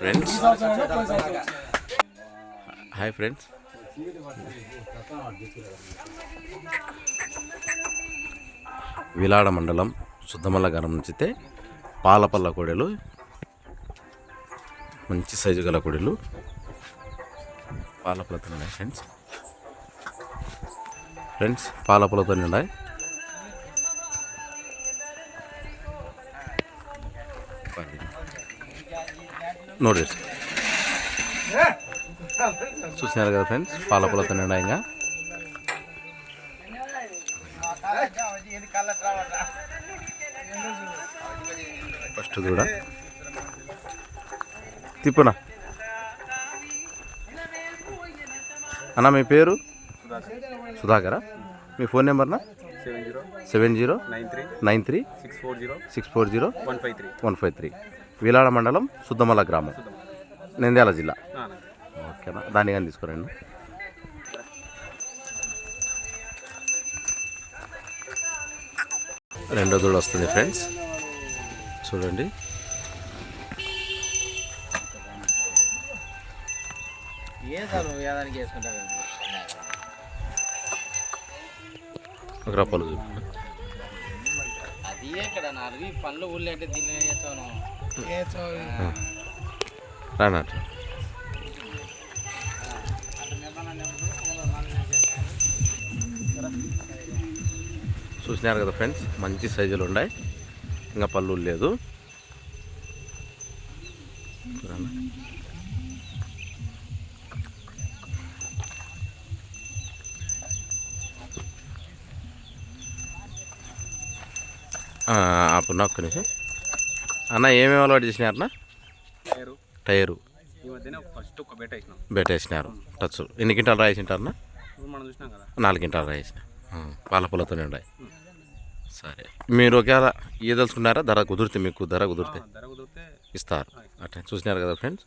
Friends hi friends విలాడ మండలం సుద్దమల్ల గ్రామం నుంచితే పాలపల్ల కోడెలు మంచి సైజు గల కోడెలు. పాలపల్లతో ఉన్నాయి ఫ్రెండ్స్ ఫ్రెండ్స్ పాలపల్లతో ఉన్నాయి ನೋಡಿ చూసినారు కదా ఫ్రెండ్స్ పాలపూలతో ఉన్నాయి ఇంకా ఫస్ట్ కూడా. తిప్పునా? అన్న మీ పేరు? సుధాకరా. మీ phone నెంబర్నా? Seven zero seven zero nine three nine three six four zero six four zero one five three one five three. Veelada మండలం సుద్దమల్ల గ్రామం. నంద్యాల జిల్లా. ఓకేనా? దాన్ని కానీ తీసుకురండి రెండో. దూడ వస్తుంది ఫ్రెండ్స్. చూడండి. ఏ సార్ అంటే దీన్ని. చూసినారు కదా ఫ్రెండ్స్ మంచి సైజులు ఉన్నాయి. ఇంకా పళ్ళు లేదు. అప్పుడు ఒక్క నిమిషం. అన్న ఏమేమి అలవాటు చేసినారన్నా పేరు టైరు. ఫస్ట్ ఒక బెట్ వేసినాం. బెట్టేసినారు టచ్ ఎన్ని క్వింటాలు రాయింటారన్నా మనం చూసినాం కదా. నాలుగు క్వింటాలు రాయించిన పాల పొలతోనే ఉన్నాయి సరే. మీరు ఒకవేళ ఇయ్యదలుచుకున్నారా? ధర కుదిరితే మీకు ధర కుదిరితే ఇస్తారు. అట్లా చూసినారు కదా ఫ్రెండ్స్